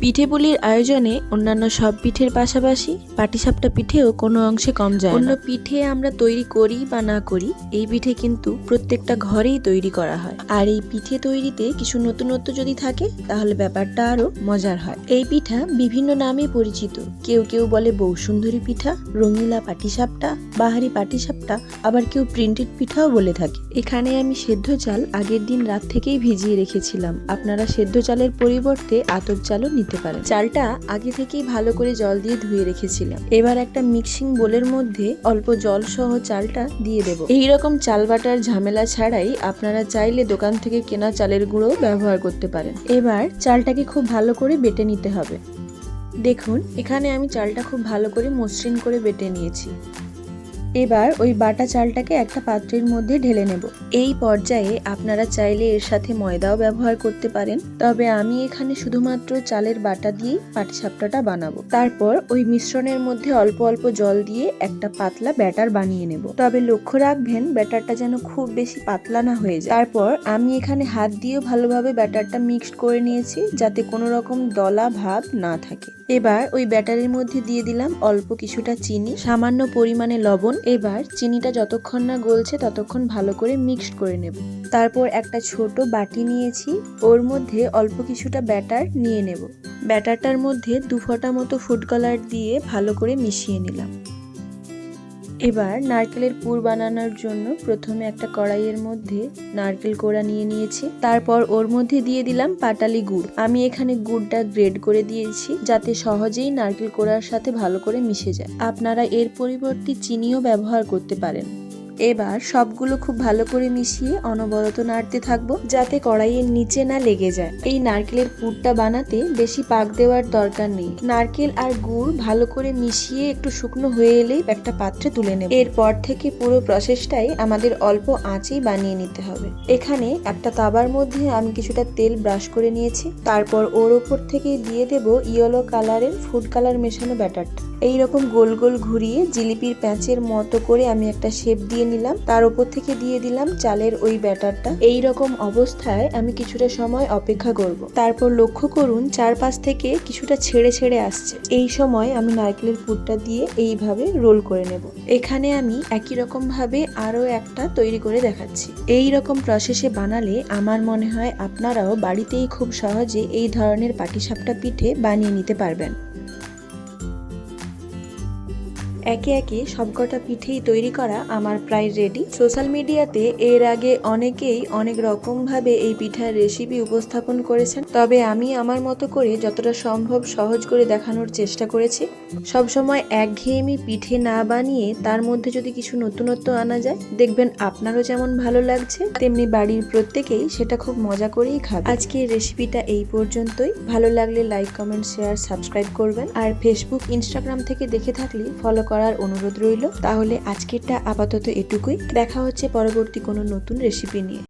পিঠে পুলির আয়োজনে অন্যান্য সব পিঠের পাশাপাশি পাটিসাপটা পিঠেও কোনো অংশে কম যায় অন্য পিঠে আমরা তৈরি করি বা না করি এই পিঠে কিন্তু প্রত্যেকটা ঘরেই তৈরি করা হয়। আর এই পিঠে তৈরিতে কিছু নতুনত্ব যদি থাকে তাহলে ব্যাপারটা আরও মজার হয়। এই পিঠা বিভিন্ন নামে পরিচিত। কেউ কেউ বলে বৌসুন্দরী পিঠা রঙিলা পাটিসাপটা বাহারি পাটিসাপটা আবার কেউ প্রিন্টেড পিঠাও বলে থাকে। এখানে আমি সেদ্ধ চাল আগের দিন রাত থেকেই ভিজিয়ে রেখেছিলাম। আপনারা সেদ্ধ চালের পরিবর্তে আতপ চালও নিতে পারেন চালটা আগে থেকেই ভালো করে জল দিয়ে ধুয়ে রেখেছিলাম। এবার একটা মিক্সিং বোলের মধ্যে অল্প জল সহ চালটা দিয়ে দেব। এই রকম চাল বাটার ঝামেলা ছাড়াই আপনারা চাইলে দোকান থেকে কেনা চালের গুঁড়ো ব্যবহার করতে পারেন। এবার চালটাকে খুব ভালো করে বেটে নিতে হবে। দেখুন, এখানে আমি চালটা খুব ভালো করে মসৃণ করে বেটে নিয়েছি। এবার ওই বাটা চালটাকে একটা পাত্রের মধ্যে ঢেলে নেব। এই পর্যায়ে আপনারা চাইলে এর সাথে ময়দাও ব্যবহার করতে পারেন। তবে আমি এখানে শুধুমাত্র চালের বাটা দিয়েই পাটিসাপটাটা বানাবো। তারপর ওই মিশ্রণের মধ্যে অল্প অল্প জল দিয়ে একটা পাতলা ব্যাটার বানিয়ে নেব। তবে লক্ষ্য রাখবেন, ব্যাটারটা যেন খুব বেশি পাতলা না হয়ে যায়। তারপর আমি এখানে হাত দিয়েও ভালোভাবে ব্যাটারটা মিক্সড করে নিয়েছি, যাতে কোনো রকম দলা ভাব না থাকে। এবার ওই ব্যাটারের মধ্যে দিয়ে দিলাম অল্প কিছুটা চিনি, সামান্য পরিমাণে লবণ এবার চিনিটা যতক্ষণ না গলছে ততক্ষণ ভালো করে মিক্সড করে নেব। তারপর একটা ছোট বাটি নিয়েছি, ওর মধ্যে অল্প কিছুটা ব্যাটার নিয়ে নেব। ব্যাটারটার মধ্যে দু ফোঁটা মতো ফুড কালার দিয়ে ভালো করে মিশিয়ে নিলাম। এবার নারকেলের পুর বানানোর জন্য প্রথমে একটা কড়াইয়ের মধ্যে নারকেল কোড়া নিয়ে নিয়েছি। তারপর ওর মধ্যে দিয়ে দিলাম পাটালি গুড়। আমি এখানে গুড়টা গ্রেড করে দিয়েছি যাতে সহজেই নারকেল কোড়ার সাথে ভালো করে মিশে যায়। আপনারা এর পরিবর্তে চিনিও ব্যবহার করতে পারেন। এবার সবগুলো খুব ভালো করে মিশিয়ে অনবরত নাড়তে থাকব, যাতে কড়াইয়ের নিচে না লেগে যায়। এই নারকেলের পুরটা বানাতে বেশি পাক দেওয়ার দরকার নেই। নারকেল আর গুড় ভালো করে মিশিয়ে একটু শুকনো হয়ে এলেই একটা পাত্রে তুলে নেব। এরপর থেকে পুরো প্রসেসটাই আমাদের অল্প আঁচেই বানিয়ে নিতে হবে। এখানে একটা তাবার মধ্যে আমি কিছুটা তেল ব্রাশ করে নিয়েছি। তারপর ওর ওপর থেকে দিয়ে দেব ইয়েলো কালারের ফুড কালার মেশানো ব্যাটারটা। এই রকম গোল গোল ঘুরিয়ে জিলিপির প্যাঁচের মতো করে আমি একটা শেপ দিয়ে নিলাম। তার উপর থেকে দিয়ে দিলাম চালের ওই ব্যাটারটা। এই রকম অবস্থায় আমি কিছুটা সময় অপেক্ষা করব। তারপর লক্ষ্য করুন চারপাশ থেকে কিছুটা ছেড়ে ছেড়ে আসছে। এই সময় আমি নারকেলের পুরটা দিয়ে এইভাবে রোল করে নেব। এখানে আমি একই রকম ভাবে আরও একটা তৈরি করে দেখাচ্ছি। এই রকম প্রসেসে বানালে আমার মনে হয় আপনারাও বাড়িতেই খুব সহজে এই ধরনের পাটিসাপটা পিঠে বানিয়ে নিতে পারবেন। একে একে সবকটা পিঠেই তৈরি করা আমার প্রায় রেডি। সোশ্যাল মিডিয়াতে এর আগে অনেকেই অনেক রকমভাবে এই পিঠার রেসিপি উপস্থাপন করেছেন। তবে আমি আমার মতো করে যতটা সম্ভব সহজ করে দেখানোর চেষ্টা করেছি। সবসময় একঘেয়েমি পিঠে না বানিয়ে তার মধ্যে যদি কিছু নতুনত্ব আনা যায়, দেখবেন আপনারও যেমন ভালো লাগছে, তেমনি বাড়ির প্রত্যেকেই সেটা খুব মজা করেই খাবে। আজকের রেসিপিটা এই পর্যন্তই। ভালো লাগলে লাইক কমেন্ট শেয়ার সাবস্ক্রাইব করবেন। আর ফেসবুক ইনস্টাগ্রাম থেকে দেখে থাকলে ফলো করার অনুরোধ রইল। তাহলে আজকেরটা আপাতত এটুকুই। দেখা হচ্ছে পরবর্তী কোনো নতুন রেসিপি নিয়ে।